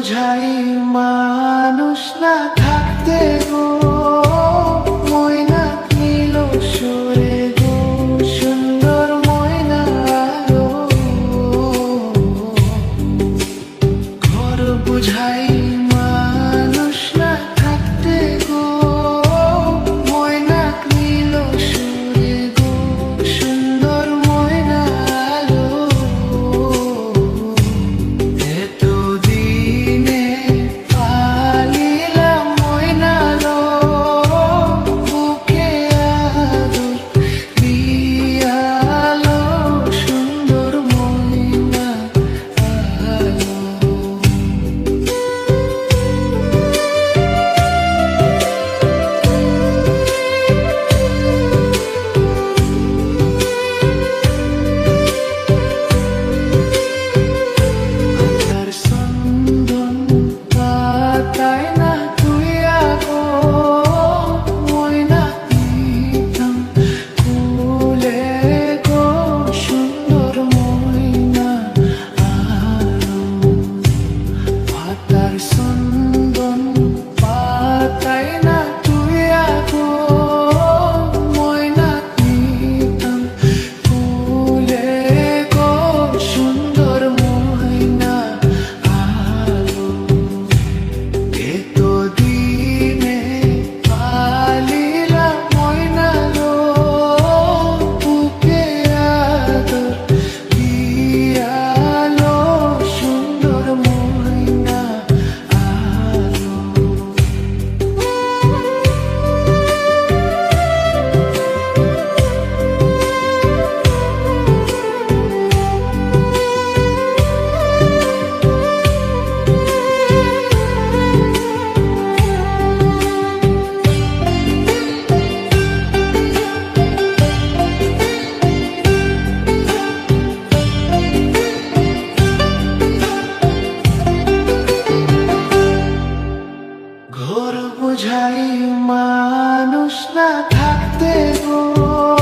বোঝাই মানুষ না থাকতে গো। ময়না সুন্দর ময়না বুঝাই বোঝাই মানুষ না থাকতে গো।